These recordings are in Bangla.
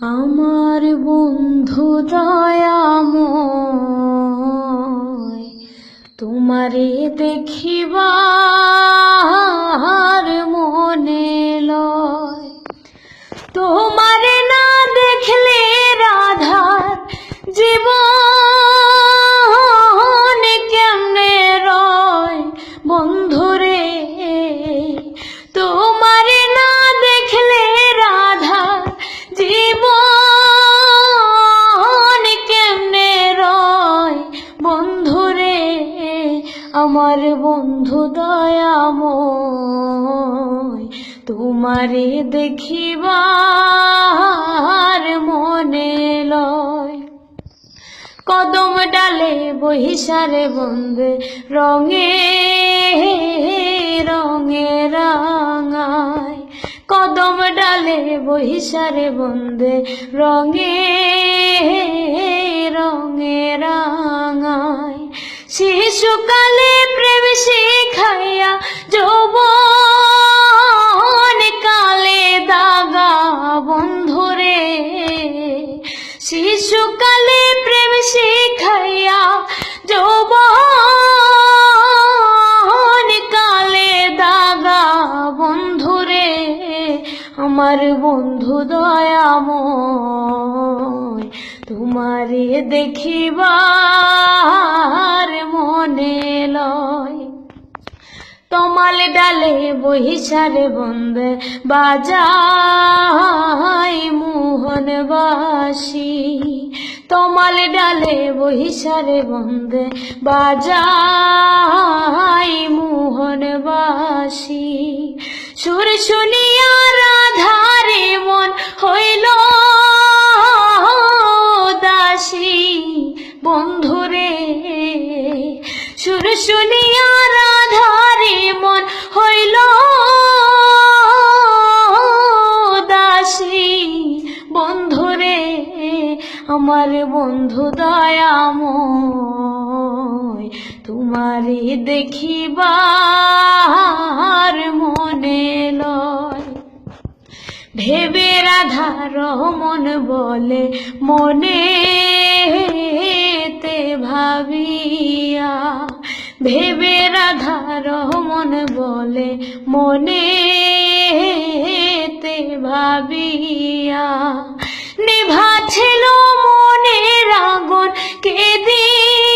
আমার বন্ধু দয়াময় তোমারে দেখিবার মনে লয়। তোমারে না দেখলে রাধার জীবন দয়াময়, তোমারে দেখিবার মনে লয়। কদম ডালে বহিসারে বন্দে, রঙে রঙে রাঙায়। কদম ডালে বহিসারে বন্দে, রঙে রঙে রাঙায়। শিশুকালে আমার বন্ধু দয়াময়, তোমারে দেখিবার মনে লয়। তমাল ডালে বহিসারে বন্দে মোহন বাসি তমাল ডালে বহিসারে বন্দে মোহন বাসি সুর শুনিয়া শুনিয়া রাধারে মন হইল দাসী বন্ধুরে, আমার বন্ধু দয়াময় তোমারে দেখিবার মনে লয়। ভেবে রাধা রহমন বলে মনে ভাবিয়া ভেবে রাধার রহমন বলে, মনে তে ভাবিয়া, নিভা ছিল মনের আগুন কে দিল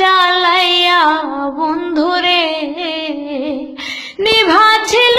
জ্বালাইয়া বন্ধুরে। নিভা ছিল